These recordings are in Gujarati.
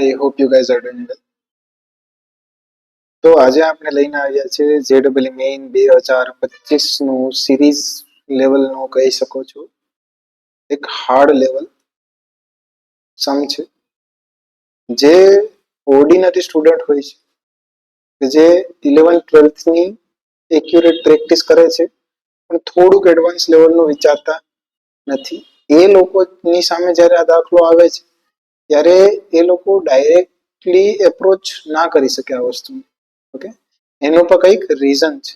I hope you guys are doing well તો આજે આપણે લઈને આવ્યા છે જે ડબલ મેઇન બે હજાર પચીસનું સિરીઝ લેવલનો કહી શકો છો. એક હાર્ડ લેવલ સમ છે. જે ઓર્ડિનરી સ્ટુડન્ટ હોય છે. જે ઇલેવન ટ્વેલ્થની એક્યુરેટ પ્રેક્ટિસ કરે છે. પણ થોડુંક એડવાન્સ લેવલનું વિચારતા નથી. એ લોકોની સામે જ્યારે આ દાખલો આવે છે ત્યારે એ લોકો ડાયરેક્ટલી એપ્રોચ ના કરી શકે આ વસ્તુ. ઓકે એનું પણ કંઈક રીઝન છે.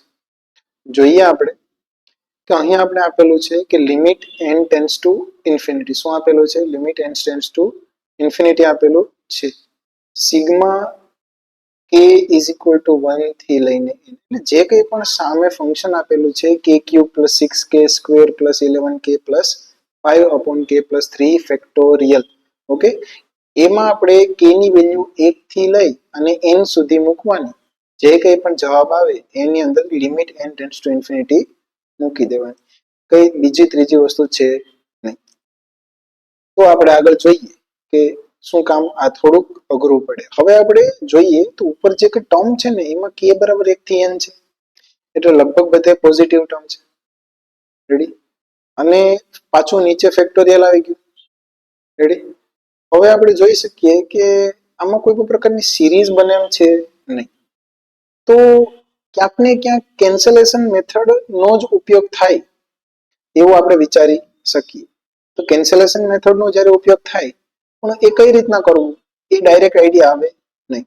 જોઈએ આપણે કે અહીંયા આપણે આપેલું છે કે limit n tends to infinity શું આપેલું છે? Limit n tends to infinity આપેલું છે. સિગ્મા કે ઇઝ ઇક્વલ ટુ વનથી લઈને એટલે જે કંઈ પણ સામે ફંક્શન આપેલું છે કે cube plus six k square plus eleven k plus five upon k plus three factorial okay એમાં આપણે કે ની વેલ્યુ એક થી લઈ અને એન સુધી મૂકવાની. જે કંઈ પણ જવાબ આવે, એની અંદર limit n tends to infinity મૂકી દેવાની. કઈ બીજી ત્રીજી વસ્તુ છે નહીં. તો આપણે આગળ જોઈએ કે શું કામ આ થોડુંક અઘરું પડે. હવે આપણે જોઈએ તો ઉપર જે કે ટર્મ છે ને, એમાં કે બરાબર એક થી એન છે. એટલે લગભગ બધે પોઝિટિવ ટર્મ છે. રેડી અને પાછું નીચે ફેક્ટોરિયલ આવી ગયું. રેડી હવે આપણે જોઈ શકીએ કે આમાં કોઈ પણ પ્રકારની સિરીઝ બને એમ છે નહીં. તો ક્યાંક ને ક્યાંક કેન્સલેશન મેથડ નો જ ઉપયોગ થાય એવું આપણે વિચારી શકીએ. તો કેન્સલેશન મેથડ નો જ્યારે ઉપયોગ થાય, પણ એ કઈ રીતના કરવું? એ ડાયરેક્ટ આઈડિયા આવે નહીં.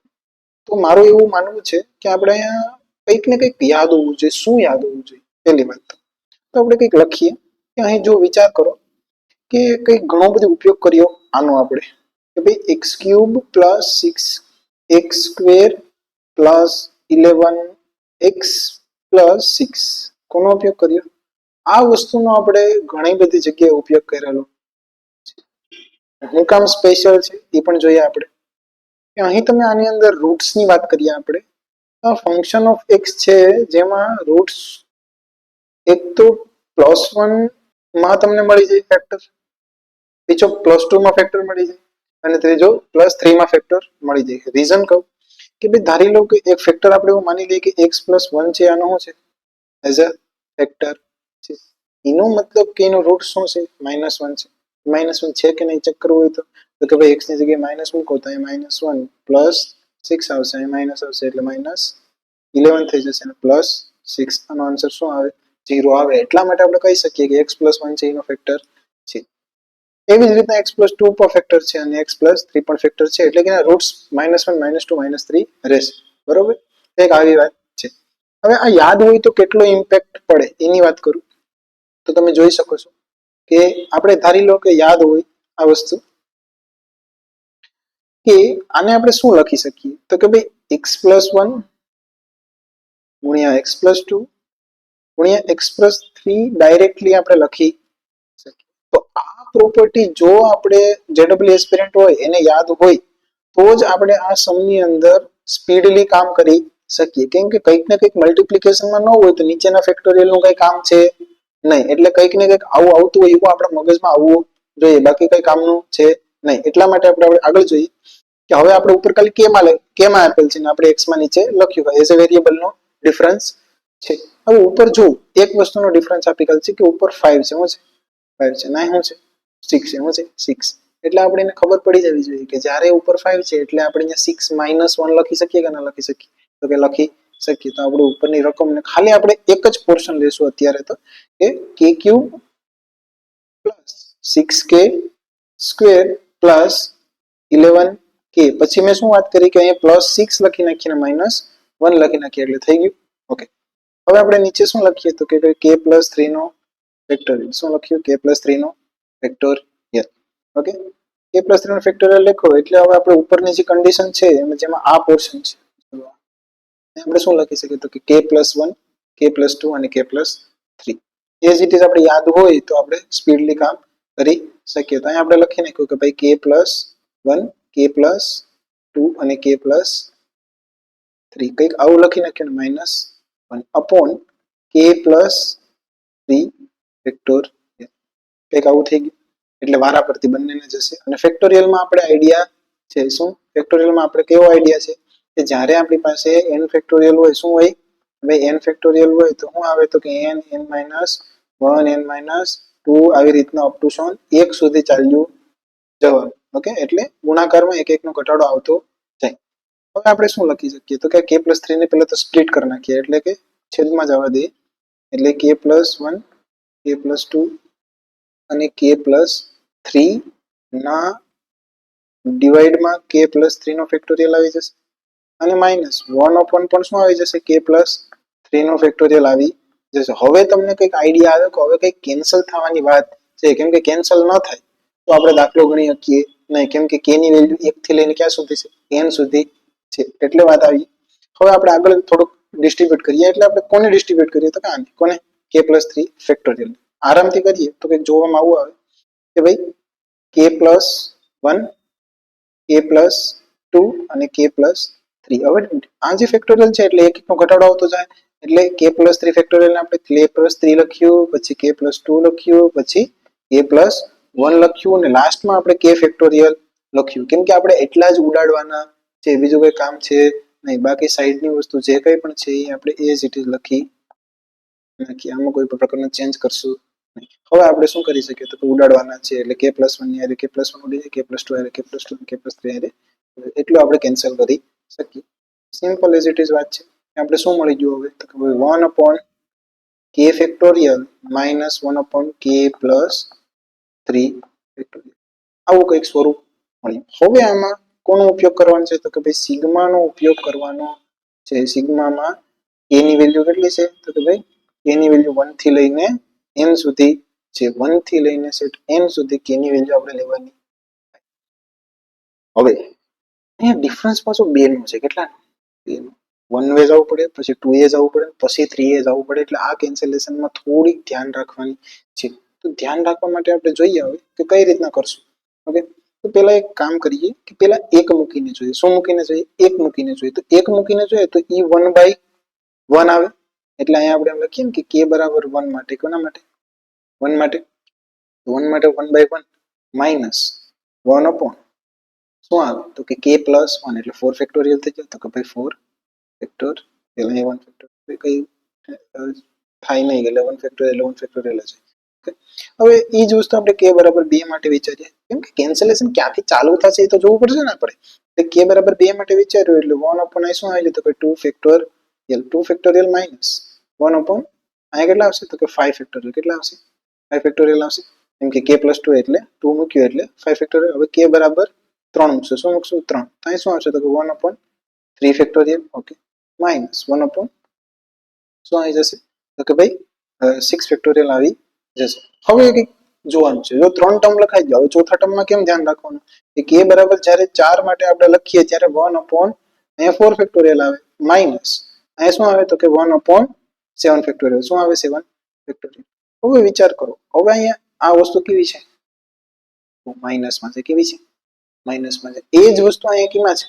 તો મારું એવું માનવું છે કે આપણે અહીંયા કંઈક ને કંઈક યાદ હોવું જોઈએ. શું યાદ હોવું જોઈએ? પહેલી વાત તો આપણે કંઈક લખીએ કે અહીં જો વિચાર કરો કે કંઈક ઘણો બધો ઉપયોગ કર્યો આનો આપણે? કે ભાઈ x cube plus six x square plus eleven x plus six કોનો ઉપયોગ કર્યો? આ વસ્તુનો આપણે ઘણી બધી જગ્યાએ ઉપયોગ કરેલો. હું કામ સ્પેશિયલ છે, એ પણ જોઈએ આપણે. અહીં તમે આની અંદર રૂટ્સની વાત કરીએ આપણે આ ફંક્શન ઓફ એક્સ છે, જેમાં રૂટ્સ એક તો પ્લસ વનમાં તમને મળી જાય ફેક્ટર બીજો પ્લસમાં ફેક્ટર મળી જાય અને ત્રીજો પ્લસમાં ફેક્ટર મળી જાય. રીઝન કહું કે ભાઈ ધારી લો કે એક ફેક્ટર આપણે એવું માની લઈએ કે એક્સ પ્લસ વન છે, આનો શું છે? એઝ અ ફેક્ટર છે. એનો મતલબ કે એનો રૂટ શું છે? માઇનસ વન છે. માઇનસ વન છે કે નહીં? ચેક કરવું હોય તો. તો કે ભાઈ એક્સની જગ્યાએ માઇનસ મૂકો તો અહીં માઇનસ વન પ્લસ સિક્સ આવશે. અહીં માઇનસ આવશે એટલે માઇનસ ઇલેવન થઈ જશે અને પ્લસ સિક્સ આનો આન્સર શું આવે? ઝીરો આવે. એટલા માટે આપણે કહી શકીએ કે એક્સ પ્લસ વન છે, એનો ફેક્ટર છે. એવી જ રીતના એક્સ પ્લસ ટુ પણ ફેક્ટર છે અને એક્સ પ્લસ થ્રી પણ ફેક્ટર છે. એટલે કે roots minus one minus two minus three રહેશે. બરોબર? એક આવી વાત છે. હવે આ યાદ હોય તો કેટલો ઇમ્પેક્ટ પડે? એની વાત કરું. તો તમે જોઈ શકો છો કે આપણે ધારી લો કે યાદ હોય આ વસ્તુ. કે આને આપણે શું લખી શકીએ? તો કે ભાઈ એક્સ પ્લસ વન ગુણ્યા એક્સ પ્લસ ટુ ગુણ્યા એક્સ પ્લસ થ્રી ડાયરેક્ટલી આપણે લખી શકીએ. તો આ પ્રોપર્ટી જો આપણે જેડબલ્યુ એસ્પિરન્ટ હોય, એને યાદ હોય, તો જ આપણે આ સમની અંદર સ્પીડલી કામ કરી શકીએ. કેમ કે કંઈક ને કંઈક મલ્ટિપ્લિકેશનમાં ન હોય, તો નીચેના ફેક્ટોરિયલનું કંઈ કામ છે નહીં. એટલે કંઈક ને કંઈક આવું આવતું હોય, એવું આપણા મગજમાં આવવું જોઈએ. બાકી કંઈ કામનું છે નહીં. એટલા માટે આપણે આપણે આગળ જોઈએ કે હવે આપણે ઉપર ખાલી કેમાં કેમાં આપેલ છે ને આપણે એક્સમાં નીચે લખ્યું એઝ એ વેરિયેબલનો ડિફરન્સ છે. હવે ઉપર જો એક વસ્તુનો ડિફરન્સ આપી ગયેલ છે કે ઉપર ફાઇવ છે. શું છે? ફાઇવ છે. નાઇન શું છે? સિક્સ એમાં છે? સિક્સ એટલે આપણે એને ખબર પડી જવી જોઈએ કે જ્યારે ઉપર ફાઈવ છે, એટલે આપણે અહીંયા સિક્સ માઇનસ વન લખી શકીએ કે ના લખી શકીએ? તો કે લખી શકીએ. તો આપણે ઉપરની રકમને ખાલી આપણે એક જ પોર્શન લેશું અત્યારે તો, કે k cube plus six k square plus eleven k પછી મેં શું વાત કરી કે અહીંયા પ્લસ સિક્સ લખી નાખીને માઇનસ વન લખી નાખીએ, એટલે થઈ ગયું? ઓકે હવે આપણે નીચે શું લખીએ તો કે કે પ્લસ થ્રીનો ફેક્ટોરિયલ શું લખ્યું કે પ્લસ થ્રીનો ફેક્ટોરિયલ ઓકે એ પ્લસ થ્રીનો ફેક્ટોરિયલ લખો, એટલે હવે આપણે ઉપરની જે કન્ડિશન છે જેમાં આ પોર્શન છે. આપણે શું લખી શકીએ તો કે k plus one k plus two અને કે પ્લસ થ્રી એ જ રીતે આપણે યાદ હોય તો આપણે સ્પીડલી કામ કરી શકીએ. તો અહીંયા આપણે લખી નાખ્યું કે ભાઈ k plus one k plus two અને કે પ્લસ થ્રી કંઈક આવું લખી નાખ્યું ને minus one upon k plus three factorial કંઈક આવું થઈ ગયું. એટલે વારા પરથી બંનેને જશે. અને ફેક્ટોરિયલમાં આપણે આઈડિયા છે શું? ફેક્ટોરિયલમાં આપણે કેવો આઈડિયા છે? કે જ્યારે આપણી પાસે એન ફેક્ટોરિયલ હોય, શું હોય? ભાઈ એન ફેક્ટોરિયલ હોય તો શું આવે? તો કે n n minus one n minus two આવી રીતના અપ ટુ સોન એક સુધી ચાલ્યું જવાનું. ઓકે એટલે ગુણાકારમાં એક એકનો ઘટાડો આવતો જાય. હવે આપણે શું લખી શકીએ? તો કે કે પ્લસ થ્રીને પહેલાં તો સ્પ્લિટ કરી નાખીએ. એટલે કે છેદમાં જવા દઈએ. એટલે k plus one k plus two અને કે પ્લસ થ્રી ના ડિવાઈડમાં કે પ્લસ થ્રીનો ફેક્ટોરિયલ આવી જશે. અને માઇનસ વન અપોન પણ શું આવી જશે? કે પ્લસ થ્રીનો ફેક્ટોરિયલ આવી જશે. હવે તમને કંઈક આઈડિયા આવે કે હવે કંઈક કેન્સલ થવાની વાત છે. કેમ કે કેન્સલ ન થાય, તો આપણે દાખલો ગણી શકીએ નહીં. કેમ કે કે વેલ્યુ એકથી લઈને ક્યાં સુધી છે? એન સુધી છે. એટલે વાત આવી. હવે આપણે આગળ થોડુંક ડિસ્ટ્રીબ્યુટ કરીએ. એટલે આપણે કોને ડિસ્ટ્રીબ્યુટ કરીએ? તો કે કોને? કે પ્લસ થ્રી ફેક્ટોરિયલ આરામથી કરીએ તો કંઈક જોવામાં આવું આવે કે ભાઈ k plus one k plus two અને કે પ્લસ થ્રી હવે આ જે ફેક્ટોરિયલ છે એટલે એક એકનો ઘટાડો આવતો જાય એટલે કે પ્લસ થ્રી ફેક્ટોરિયલ આપણે કે પ્લસ થ્રી લખ્યું, પછી કે પ્લસ ટુ લખ્યું, પછી કે પ્લસ વન લખ્યું અને લાસ્ટમાં આપણે કે ફેક્ટોરિયલ લખ્યું. કેમ કે આપણે એટલા જ ઉડાડવાના છે, બીજું કોઈ કામ છે નહીં. બાકી સાઈડની વસ્તુ જે કંઈ પણ છે એ આપણે એ જ ઇટ ઇઝ લખી નાખીએ. આમાં કોઈ પણ પ્રકારનો ચેન્જ કરશું હવે આપણે શું કરી શકીએ? તો ઉડાડવાના છે, એટલે કે પ્લસ વનની કે પ્લસ વન ઉડી જાય કે પ્લસ ટુ હારે k plus two k plus three હારે એટલું આપણે કેન્સલ કરી શકીએ. સિમ્પલ એઝ ઇટ ઇઝ વાત છે. આપણે શું મળી ગયું હવે? તો કે one upon k factorial minus one upon k plus three factorial આવું કંઈક સ્વરૂપ મળ્યું હવે આમાં કોનો ઉપયોગ કરવાનો છે? તો કે ભાઈ સિગ્માનો ઉપયોગ કરવાનો છે. સિગ્મામાં એની વેલ્યુ કેટલી છે? તો કે ભાઈ એની વેલ્યુ વનથી લઈને n સુધી જે વનથી લઈને સેટ n સુધી k ની આપણે લેવાની. હવે, અહીંયા ડિફરન્સ પાછો બે નો છે. કેટલા? વન વે જવું પડે, પછી ટુ એ જવું પડે, પછી થ્રી એ જવું પડે. એટલે આ કેન્સલેશનમાં થોડીક ધ્યાન રાખવાની છે. તો ધ્યાન રાખવા માટે આપણે જોઈએ હવે કે કઈ રીતના કરશું. ઓકે તો પહેલા એક કામ કરીએ કે પહેલા એક મૂકીને જોઈએ. શું મૂકીને જોઈએ? એક મૂકીને જોઈએ. તો એક મૂકીને જોઈએ તો ઈ વન બાય વન આવે. એટલે અહીંયા આપણે એમ લખીએ કે કે બરાબર વન માટે. કોના માટે? વન માટે વન માટે one by one minus one upon શું આવે? તો કે કે પ્લસ વન એટલે ફોર ફેક્ટોરિયલ થઈ જાય તો કે ભાઈ ફોર ફેક્ટર એટલે વન ફેક્ટર કઈ થાય નહીં, એટલે વન ફેક્ટોરિયલ વન ફેક્ટોરિયલ છે. હવે એ જ વસ્તુ આપણે કે બરાબર બે માટે વિચારીએ. કેમ કે કેન્સલેશન ક્યાંથી ચાલુ થશે એ તો જોવું પડશે ને આપણે. એટલે કે બરાબર બે માટે વિચાર્યું, એટલે વન અપોન આઈ શું આવી તો કે two factorial two factorial minus one upon અહીંયા કેટલા આવશે? તો કે ફાઈવ ફેક્ટોરિયલ કેટલા આવશે? ફાઈવ ફેક્ટોરિયલ આવશે. કેમ કે કે પ્લસ ટુ એટલે ટુ મૂક્યું એટલે ફાઈવ ફેક્ટોરિયલ હવે કે બરાબર ત્રણ મૂકશું. શું મૂકશું? ત્રણ. તો અહીં શું આવશે? તો કે one upon three factorial okay minus one upon શું આવી જશે? તો કે ભાઈ સિક્સ ફેક્ટોરિયલ આવી જશે. હવે કંઈક જોવાનું છે. જો ત્રણ ટર્મ લખાઈ ગયો. હવે ચોથા ટર્મમાં કેમ ધ્યાન રાખવાનું? કે કે બરાબર જ્યારે ચાર માટે આપણે લખીએ ત્યારે વન અપોન અહીંયા ફોર ફેક્ટોરિયલ આવે. માઇનસ અહીંયા શું આવે? તો કે વન અપોન સેવન ફેક્ટોરિયલ શું આવે? સેવન ફેક્ટોરિયલ હવે વિચાર કરો, હવે અહીંયા આ વસ્તુ કેવી છે? માઇનસમાં છે, કેવી છે? માઇનસમાં છે. એ જ વસ્તુ અહીંયા કેમાં છે?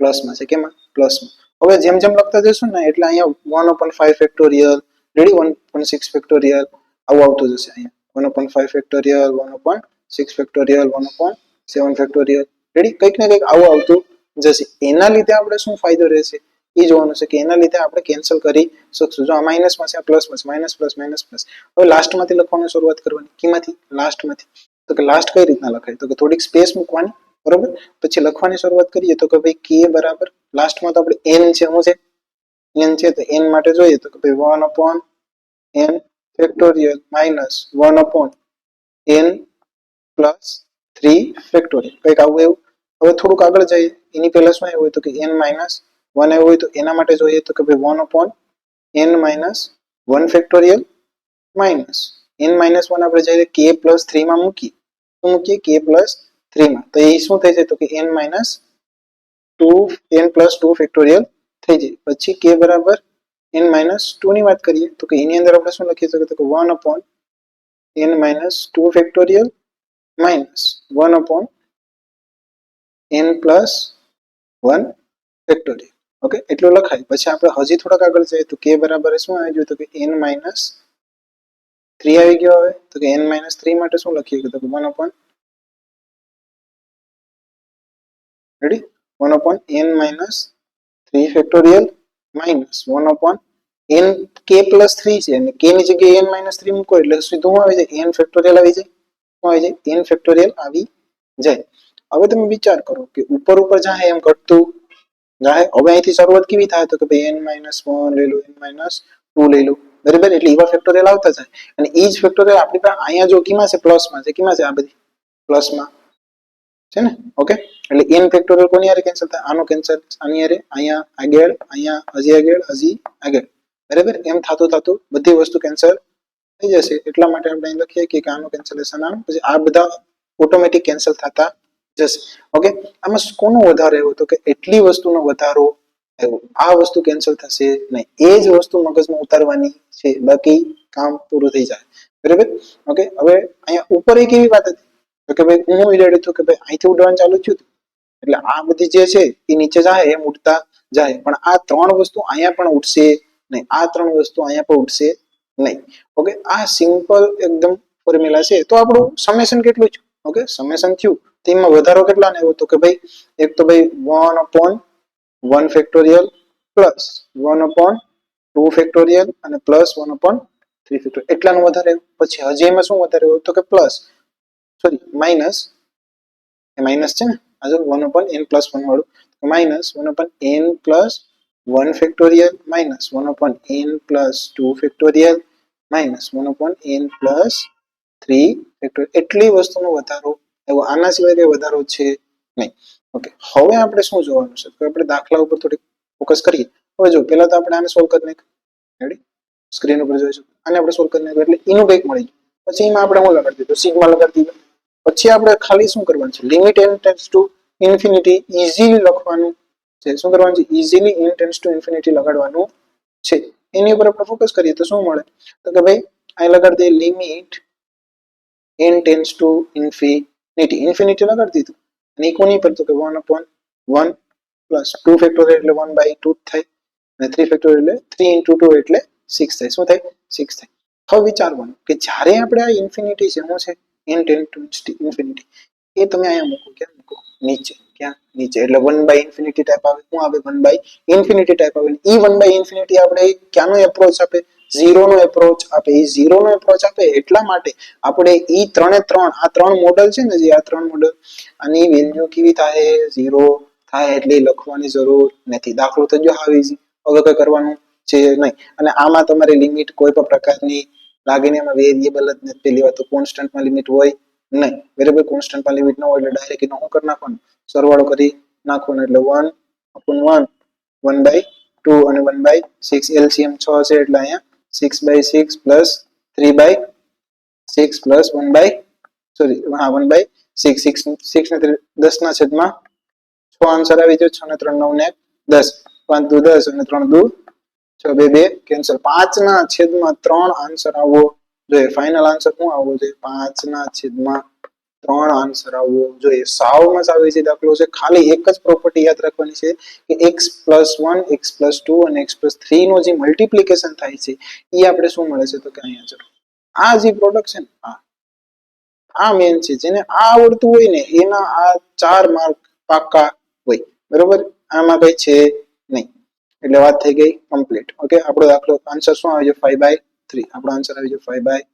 પ્લસમાં છે, કેમાં? પ્લસમાં હવે જેમ જેમ લખતા જશું ને, એટલે અહીંયા one upon five factorial ready one point six factorial આવું આવતું જશે અહીંયા. One upon five factorial one upon six factorial one upon seven factorial ready કંઈક ને કંઈક આવું આવતું જશે. એના લીધે આપણે શું ફાયદો રહેશે? એ જોવાનું છે કે એના લીધે આપણે કેન્સલ કરી શકશું. જો આ માઇનસમાં છે, આ પ્લસમાં છે માઇનસ પ્લસ માઇનસ પ્લસ હવે લાસ્ટમાંથી લખવાની શરૂઆત કરવાની. કીમાંથી? લાસ્ટમાંથી તો કે લાસ્ટ કઈ રીતના લખાય? તો કે થોડીક સ્પેસ મૂકવાની. બરોબર? પછી લખવાની શરૂઆત કરીએ તો કે ભાઈ કે બરાબર. લાસ્ટમાં તો આપણે એન છે, શું છે? એન છે, તો એન માટે જોઈએ તો કે ભાઈ one upon n factorial minus one upon n plus three factorial કંઈક આવું એવું. હવે થોડુંક આગળ જઈએ. એની પહેલા શું આવ્યું હોય તો કે એન માઇનસ વન આવ્યો હોય તો એના માટે જોઈએ તો કે ભાઈ one upon n minus one factorial minus n minus one આપણે જઈએ કે પ્લસ થ્રીમાં મૂકીએ, તો મૂકીએ કે પ્લસ થ્રીમાં તો એ શું થઈ જાય તો કે n minus two n plus two factorial થઈ જાય. પછી કે બરાબર એન માઇનસની વાત કરીએ, તો કે એની અંદર આપણે શું લખી શકીએ તો કે one upon n minus two factorial minus one upon n plus one factorial okay એટલું લખાય. પછી આપણે હજી થોડાક આગળ જઈએ તો કે બરાબર શું આવી ગયું? તો કે એન માઇનસ થ્રી આવી ગયો હવે. તો કે એન માઇનસ થ્રી માટે શું લખીએ તો કે one upon ready one upon n minus three factorial minus one upon n k plus three છે. અને કે ની જગ્યાએ એન માઇનસ થ્રી મૂકો એટલે સીધું આવી જાય? એન ફેક્ટોરિયલ આવી જાય. શું આવી જાય? એન ફેક્ટોરિયલ આવી જાય. હવે તમે વિચાર કરો કે ઉપર ઉપર જાય એમ ઘટતું જાય હવે અહીંથી શરૂઆત કેવી થાય? તો કે ભાઈ એન માઇનસ વન લઈ લો એન માઇનસ ટુ લઈ લો. બરાબર? એટલે એવા ફેક્ટોરિયલ આવતા જાય. અને એ જ ફેક્ટોરિયલ આપણી પાસે અહીંયા જો કીમાં છે? પ્લસમાં છે. કીમાં છે આ બધી? પ્લસમાં. છે ને? ઓકે? એટલે એન ફેક્ટોરિયલ કોની હારે કેન્સલ થાય? આનો કેન્સલ આની હારે? અહીંયા આગળ, અહીંયા હજી આગળ હજી આગળ. બરાબર? એમ થતું થતું બધી વસ્તુ કેન્સલ થઈ જશે. એટલા માટે આપણે લખીએ કે આનું કેન્સલેશન આનું. પછી આ બધા ઓટોમેટિક કેન્સલ થતા જશે. ઓકે આમાં કોનો વધારો એવો તો કે એટલી વસ્તુનો વધારો એવો આ વસ્તુ કેન્સલ થશે નહીં. એ જ વસ્તુ મગજમાં ઉતારવાની છે. બાકી કામ પૂરું થઈ જાય. બરાબર? ઓકે હવે અહીંયા ઉપર એક એવી વાત હતી? કે ભાઈ, હું વિચાર્યું હતું કે ભાઈ, અહીંથી ઉડવાનું ચાલુ થયું એટલે આ બધી જે છે, એ નીચે જાય, એમ ઉડતા જાય. પણ આ ત્રણ વસ્તુ અહીંયા પણ ઉડશે નહીં. આ ત્રણ વસ્તુ અહીંયા પણ ઉડશે નહીં. ઓકે આ સિમ્પલ એકદમ ફોર્મ્યુલા છે. તો આપણું સમેશન કેટલું છે ઓકે સમેશન થયું. તેમાં વધારો કેટલા આવ્યો તો કે ભાઈ, એક તો ભાઈ one upon one factorial plus one upon two factorial અને plus one upon three factorial એટલાનું વધારે પછી હજી એમાં શું વધારે આવ્યું તો કે પ્લસ સોરી માઇનસ એ માઇનસ છે ને? આ જો one upon n plus one વાળું. Minus one upon n plus one factorial minus one upon n plus two factorial minus one upon n plus three factorial એટલી વસ્તુનો વધારો એવો આના સિવાય કઈ વધારો છે નહીં. ઓકે હવે આપણે શું જોવાનું છે? આપણે દાખલા ઉપર થોડીક ફોકસ કરીએ. હવે જો, પહેલા તો આપણે આને સોલ્વ કરી નાખ્યું રેડી સ્ક્રીન ઉપર જોઈશું. આને આપણે સોલ્વ કરી નાખ્યું એટલે એનું કંઈક મળી ગયું. પછી એમાં આપણે હું લગાડી દીધું? સિગ્મા લગાડી દીધું. પછી આપણે ખાલી શું કરવાનું છે? Limit n tends to infinity easily લખવાનું છે. શું કરવાનું છે? Easily n tends to infinity લગાડવાનું છે. એની ઉપર આપણે ફોકસ કરીએ તો શું મળે? તો કે ભાઈ, અહીં લગાડી દઈએ limit n tends to infinity infinity લગાડી દીધું અને એ કોની પર તો કે one upon one plus two factorial એટલે વન બાય ટુ થાય. અને થ્રી ફેક્ટોરિયલ એટલે થ્રી ઇન્ટુ ટુ એટલે સિક્સ થાય. શું થાય? સિક્સ થાય. હવે વિચારવાનું કે જ્યારે આપણે આ ઇન્ફિનિટી છે, શું છે? એન ટેન ટુ ઇન્ફિનિટી એ તમે અહીંયા મૂકો. ક્યાં મૂકો? નીચે. ક્યાં? નીચે. એટલે વન બાય ઇન્ફિનિટી ટાઈપ આવે. શું આવે? વન બાય ઇન્ફિનિટી ટાઈપ આવે. ઈ વન બાય ઇન્ફિનિટી આપણે ક્યાંનો એપ્રોચ આપે? ઝીરો નો એપ્રોચ આપે. એ ઝીરો નો એપ્રોચ આપે એટલા માટે આપણે ઈ ત્રણે ત્રણ, આ ત્રણ મોડલ છે ને જે આ ત્રણ મોડલ આની વેલ્યુ કેવી થાય? ઝીરો થાય એટલે લખવાની જરૂર નથી. દાખલો તો જો આવી ઇઝી હવે કઈ કરવાનું છે નહીં. અને આમાં તમારી લિમિટ કોઈ પણ પ્રકારની લાગીને એમાં વેરિયેબલ જ નથી. પેલી વાત તો કોન્સ્ટન્ટમાં લિમિટ હોય નહીં. વેરિયેબલ કોન્સ્ટન્ટમાં લિમિટ ન હોય એટલે ડાયરેક્ટ એનો શું કરી નાખવાનું? સરવાળો કરી નાખવાનો. એટલે one upon one one by two અને વન બાય સિક્સ એલસીએમ છ છે એટલે અહીંયા six by six plus three by six plus one by sorry હા one by six six six ને દસના છેદમાં છ આન્સર આવી જાય છ ને ત્રણ, નવ ને દસ. પાંચ દુ દસ અને ત્રણ દુ છ, બે બે કેન્સલ પાંચના છેદમાં ત્રણ આન્સર આવવો જોઈએ. ફાઇનલ આન્સર શું આવવો જોઈએ? પાંચના છેદમાં ત્રણ આન્સર આવવો જોઈએ સાવમાં સાવ ઇઝી દાખલો છે, ખાલી એક જ પ્રોપર્ટી યાદ રાખવાની છે કે x plus one x plus two અને એક્સ પ્લસ થ્રી નો જે મલ્ટીપ્લિકેશન થાય છે એ આપણે શું મળે છે? તો કે અહીંયા ચલો આ જે પ્રોડક્ટ છે ને, આ આ મેન છે, જેને આ આવડતું હોય ને, એના આ ચાર માર્ક પાક્કા હોય. બરોબર? આમાં કઈ છે નહીં. એટલે વાત થઈ ગઈ કમ્પ્લીટ ઓકે આપણો દાખલો આન્સર શું આવે છે? ફાઈવ બાય થ્રી આપણો આન્સર આવી છે ફાઈવ બાય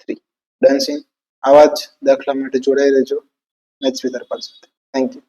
થ્રી ડન સીન આવા જ દાખલા માટે જોડાઈ રહેજો. નેક્સ્ટ વિથ સાથે. Thank you